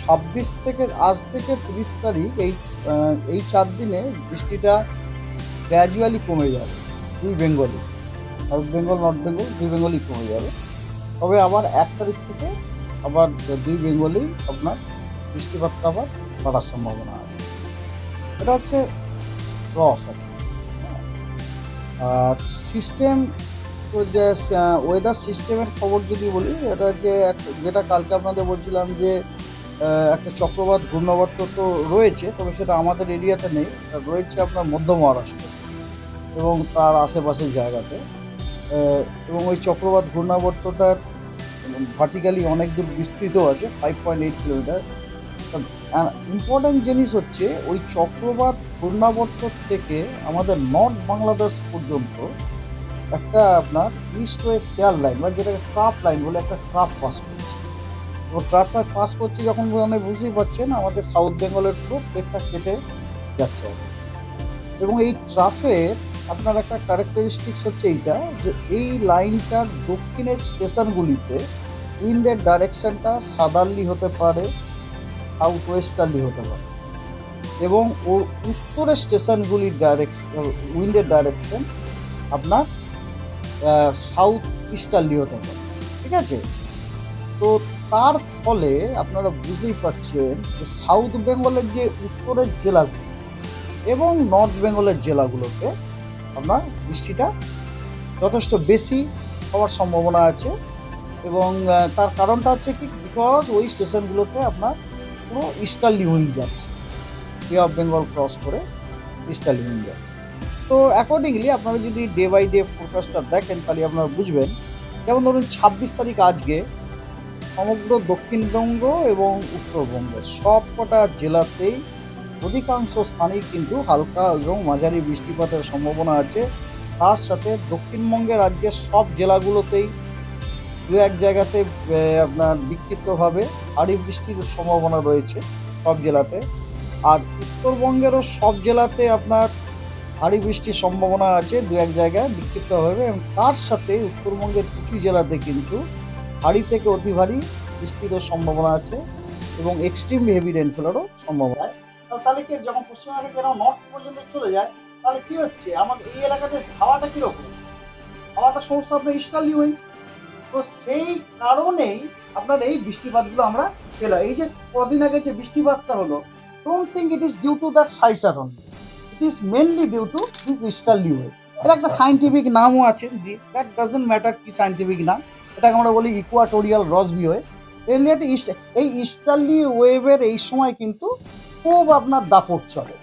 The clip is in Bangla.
ছাব্বিশ থেকে, আজ থেকে তিরিশ তারিখ এই এই চার দিনে বৃষ্টিটা গ্র্যাজুয়ালি কমে যাবে, দুই বেঙ্গলি, সাউথ বেঙ্গল, নর্থ বেঙ্গল, দুই বেঙ্গলই কমে যাবে তবে আবার এক তারিখ থেকে আবার দুই বেঙ্গলেই আপনার বৃষ্টিপাতটা আবার বাড়ার সম্ভাবনা আছে এটা হচ্ছে রস আর হ্যাঁ। আর সিস্টেম ওয়েদার সিস্টেমের খবর যদি বলি, এটা যে যেটা কালকে আপনাদের বলছিলাম যে একটা চক্রবাত, ঘূর্ণাবর্ত তো রয়েছে, তবে সেটা আমাদের এরিয়াতে নেই। রয়েছে আপনার মধ্য মহারাষ্ট্র এবং তার আশেপাশের জায়গাতে। এবং ওই চক্রবাত, ঘূর্ণাবর্তটার ভার্টিক্যালি অনেক দূর বিস্তৃত আছে five point eight kilometre important জিনিস হচ্ছে, ওই চক্রবাত, ঘূর্ণাবর্ত থেকে আমাদের নর্থ বাংলাদেশ পর্যন্ত একটা আপনার ইস্ট ওয়েস্ট শেয়ার লাইন বা যেটাকে ট্রাফ লাইন বলে একটা ট্রাফ পাস করছে। ট্রাফটা পাস করছে যখন মানে বুঝতেই পারছেন, আমাদের সাউথ বেঙ্গলের পুরো প্লেটটা কেটে যাচ্ছে এবং এই ট্রাফের আপনার একটা ক্যারেক্টারিস্টিক্স হচ্ছে এইটা, যে এই লাইনটার দক্ষিণের স্টেশনগুলিতে উইন্ডের ডাইরেকশনটা সাদারলি হতে পারে সাউথ ওয়েস্টার্লি হতে পারে। এবং ওর উত্তরের স্টেশনগুলির ডাইরেকশন উইন্ডের ডাইরেকশন আপনার সাউথ ইস্টার্লি হতে পারে। ঠিক আছে? তো তার ফলে আপনারা বুঝতেই পারছেন যে সাউথ বেঙ্গলের যে উত্তরের জেলাগুলো এবং নর্থ বেঙ্গলের জেলাগুলোতে আপনার বৃষ্টিটা যথেষ্ট বেশি হওয়ার সম্ভাবনা আছে এবং তার কারণটা হচ্ছে কি বিকজ ওই স্টেশনগুলোতে আপনার পুরো ইস্টার্লি উইন্ড যাচ্ছে। বে অফ বেঙ্গল ক্রস করে ইস্টার্লি উইন্ড যাচ্ছে। তো অ্যাকর্ডিংলি আপনারা যদি ডে বাই ডে ফোরকাস্টটা দেখেন, তাহলে আপনারা বুঝবেন। যেমন ধরুন ছাব্বিশ তারিখ আজকে সমগ্র দক্ষিণবঙ্গ এবং উত্তরবঙ্গের সব কটা জেলাতেই অধিকাংশ স্থানেই কিন্তু হালকা এবং মাঝারি বৃষ্টিপাতের সম্ভাবনা আছে। তার সাথে দক্ষিণবঙ্গে রাজ্যের সব জেলাগুলোতেই দু এক জায়গাতে আপনার বিক্ষিপ্তভাবে ভারী বৃষ্টির সম্ভাবনা রয়েছে সব জেলাতে। আর উত্তরবঙ্গেরও সব জেলাতে আপনার ভারী বৃষ্টির সম্ভাবনা আছে দু এক জায়গায় বিক্ষিপ্তভাবে এবং তার সাথে উত্তরবঙ্গের কিছু জেলাতে কিন্তু ভারী থেকে অতি ভারী বৃষ্টিরও সম্ভাবনা আছে এবং এক্সট্রিমলি হেভি রেনফলেরও সম্ভাবনা তাহলে কি যখন পশ্চিমবঙ্গে যেন নর্থ পর্যন্ত চলে যায় তাহলে কি হচ্ছে? আমাদের এই এলাকাতে হাওয়াটা কীরকম? হাওয়াটা সমস্ত আপনার ইস্টার্লি উইন্ড তো সেই কারণেই আপনার এই বৃষ্টিপাতগুলো আমরা পেলাম। এই যে কদিন আগে যে বৃষ্টিপাতটা হলো don't think it is due to that সাইসার only it is mainly due to this easterly wave এটা একটা সাইন্টিফিক নামও আছে। দিস দ্যাট ডাজেন্ট ম্যাটার কি সাইন্টিফিক নাম। এটাকে আমরা বলি ইকুয়াটোরিয়াল রসবি ওয়ে একটা ইস্ট এই ইস্টার্লি ওয়েভের এই সময় কিন্তু খুব আপনার দাপট চলে।